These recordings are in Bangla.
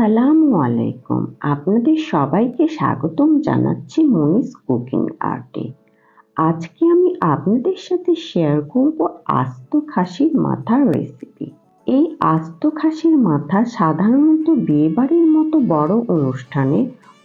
আসসালামু আলাইকুম। আপনাদের সবাইকে স্বাগতম জানাচ্ছি মনিস কুকিং আর্টে। আজকে আমি আপনাদের সাথে শেয়ার করব আস্ত খাসির মাথার রেসিপি এই আস্ত খাসির মাথা সাধারণত বিয়েবাড়ির মতো বড় অনুষ্ঠানে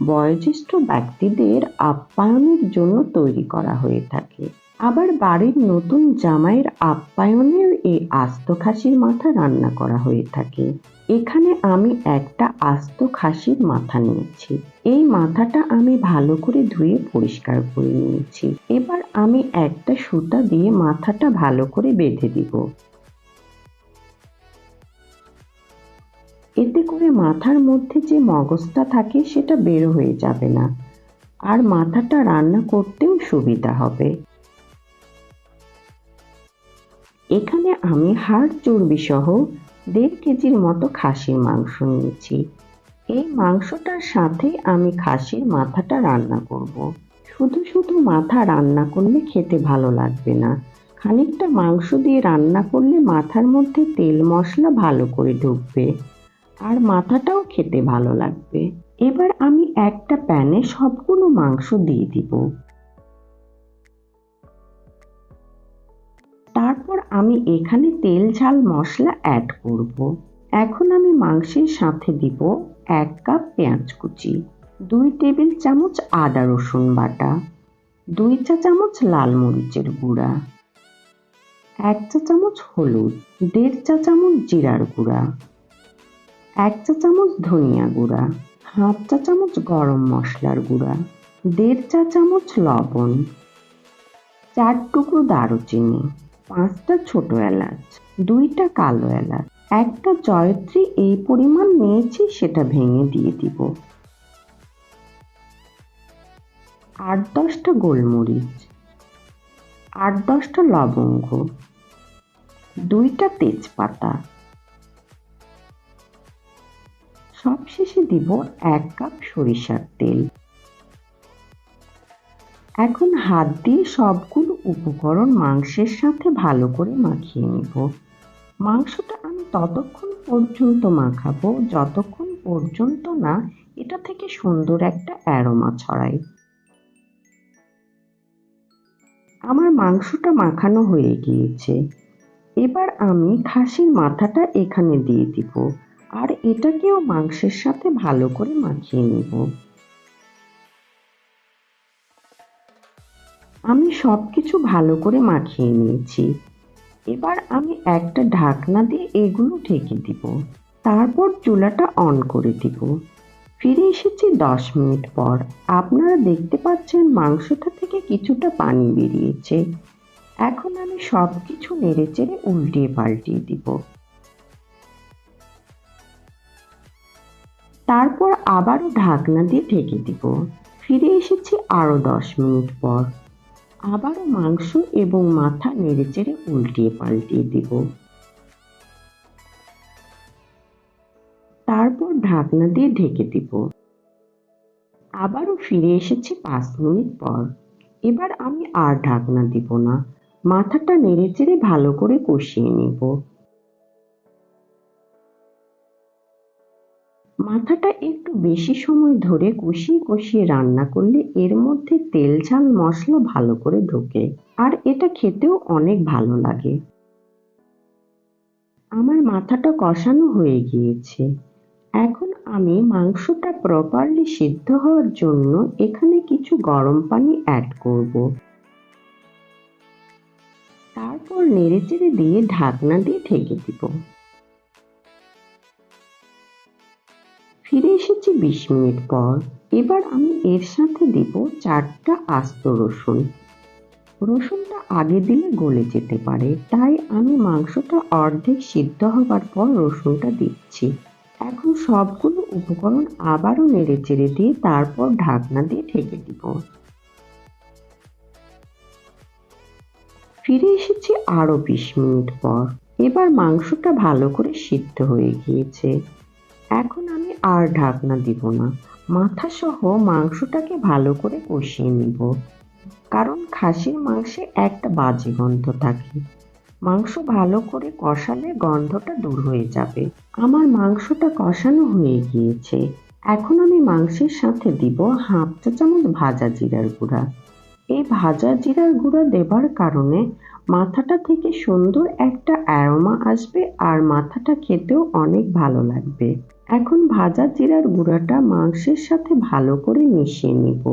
বয়োজ্যেষ্ঠ ব্যক্তিদের আপ্যায়নের জন্য তৈরি করা হয়ে থাকে। আবার বাড়ির নতুন জামাইয়ের আপ্যায়নেও এই আস্ত খাসির মাথা রান্না করা হয়ে থাকে। এখানে আমি একটা আস্ত খাসির মাথা নিয়েছি। এই মাথাটা আমি ভালো করে ধুয়ে পরিষ্কার করে নিয়েছি। এবার আমি একটা সুতা দিয়ে মাথাটা ভালো করে বেঁধে দিব। এতে করে মাথার মধ্যে যে মগজটা থাকে সেটা বের হয়ে যাবে না। আর মাথাটা রান্না করতেও সুবিধা হবে। এখানে আমি হাড় চর্বি সহ দেড় কেজির মতো খাসির মাংস নিয়েছি। এই মাংসটার সাথে আমি খাসির মাথাটা রান্না করব। শুধু শুধু মাথা রান্না করলে খেতে ভালো লাগবে না। খানিকটা মাংস দিয়ে রান্না করলে মাথার মধ্যে তেল মশলা ভালো করে ঢুকবে আর মাথাটাও খেতে ভালো লাগবে। এবার আমি একটা প্যানে সবগুলো মাংস দিয়ে দিব। আমি এখানে তেল, ঝাল, মশলা অ্যাড করব। এখন আমি মাংসের সাথে দিব এক কাপ পেঁয়াজ কুচি, দুই টেবিল চামচ আদা রসুন বাটা, দুই চা চামচ লাল মরিচের গুঁড়া, এক চা চামচ হলুদ, দেড় চা চামচ জিরার গুঁড়া, এক চা চামচ ধনিয়া গুঁড়া, হাফ চা চামচ গরম মশলার গুঁড়া, দেড় চা চামচ লবণ, চার টুকরো দারুচিনি পাঁচটা ছোট এলাচ, দুইটা কালো এলাচ, একটা জয়ত্রী এই পরিমাণ নিয়েছি, সেটা ভেঙে দিয়ে দিব। আট দশটা গোলমরিচ, আট দশটা লবঙ্গ, দুইটা তেজপাতা। সবশেষে দিব এক কাপ সরিষার তেল। এখন হাত দিয়ে সবগুলো উপকরণ মাংসের সাথে ভালো করে মাখিয়ে নিব। মাংসটা আমি ততক্ষণ পর্যন্ত মাখাবো, যতক্ষণ পর্যন্ত না এটা থেকে সুন্দর একটা অ্যারোমা ছড়ায়। আমার মাংসটা মাখানো হয়ে গিয়েছে। এবার আমি খাসির মাথাটা এখানে দিয়ে দিব আর এটাকেও মাংসের সাথে ভালো করে মাখিয়ে নেব। আমি সব কিছু ভালো করে মাখিয়ে নিয়েছি। এবার আমি একটা ঢাকনা দিয়ে এগুলো ঢেকে দিব। তারপর চুলাটা অন করে দিব। ফিরে এসেছি দশ মিনিট পর। আপনারা দেখতে পাচ্ছেন মাংসটা থেকে কিছুটা পানি বেরিয়েছে। এখন আমি সব কিছু নেড়ে চেড়ে উল্টিয়ে পাল্টিয়ে দিব। তারপর আবারও ঢাকনা দিয়ে ঢেকে দিব। ফিরে এসেছি আরও দশ মিনিট পর। আবারও মাংস এবং মাথা নেড়েচেড়ে উল্টিয়ে পাল্টিয়ে দিব। তারপর ঢাকনা দিয়ে ঢেকে দিব। আবারও ফিরে এসেছি পাঁচ মিনিট পর। এবার আমি আর ঢাকনা দিব না। মাথাটা নেড়েচেড়ে ভালো করে কষিয়ে নিব। মাথাটা একটু বেশি সময় ধরে কষিয়ে কষিয়ে রান্না করলে এর মধ্যে তেল, ঝাল, মশলা ভালো করে ঢোকে। আর এটা খেতেও অনেক ভালো লাগে। আমার মাথাটা কষানো হয়ে গিয়েছে। এখন আমি মাংসটা প্রপারলি সিদ্ধ হওয়ার জন্য এখানে কিছু গরম পানি অ্যাড করব। তারপর নেড়েচেড়ে দিয়ে ঢাকনা দিয়ে ঢেকে দিব। ফিরে এসেছি বিশ মিনিট পর। এবার আমি এর সাথে দিব চারটা আস্ত রসুন। রসুনটা আগে দিলে গলে যেতে পারে, তাই আমি মাংসটা অর্ধেক সিদ্ধ হবার পর রসুনটা দিচ্ছি। এখন সবগুলো উপকরণ আবারও নেড়ে চেড়ে দিয়ে তারপর ঢাকনা দিয়ে ঢেকে দিব। ফিরে এসেছি আরও বিশ মিনিট পর। এবার মাংসটা ভালো করে সিদ্ধ হয়ে গিয়েছে। এখন আমি আর ঢাকনা দিব না। মাথা সহ মাংসটাকে ভালো করে কষিয়ে নিব। কারণ খাসির মাংসে একটা বাজে গন্ধ থাকে। মাংস ভালো করে কষালে গন্ধটা দূর হয়ে যাবে। আমার মাংসটা কষানো হয়ে গিয়েছে। এখন আমি মাংসের সাথে দিব হাফ চা চামচ ভাজা জিরার গুঁড়া। এই ভাজা জিরার গুঁড়া দেবার কারণে মাথাটা থেকে সুন্দর একটা অ্যারোমা আসবে আর মাথাটা খেতেও অনেক ভালো লাগবে। এখন ভাজা জিরার গুঁড়াটা মাংসের সাথে ভালো করে মিশিয়ে নিব।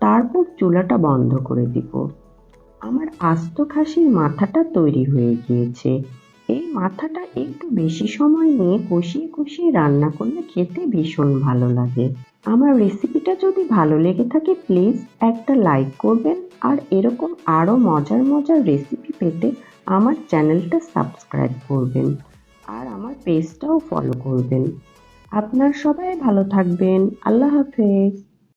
তারপর চুলাটা বন্ধ করে দিব। আমার আস্ত খাসির মাথাটা তৈরি হয়ে গিয়েছে। এই মাথাটা একটু বেশি সময় নিয়ে কষিয়ে কষিয়ে রান্না করলে খেতে ভীষণ ভালো লাগে। আমার রেসিপিটা যদি ভালো লেগে থাকে, প্লিজ একটা লাইক করবেন আর এরকম আরও মজার মজার রেসিপি পেতে আমার চ্যানেলটা সাবস্ক্রাইব করবেন আর আমার পেজটাও ফলো করবেন। আপনার সবাই ভালো থাকবেন। আল্লাহ হাফেজ।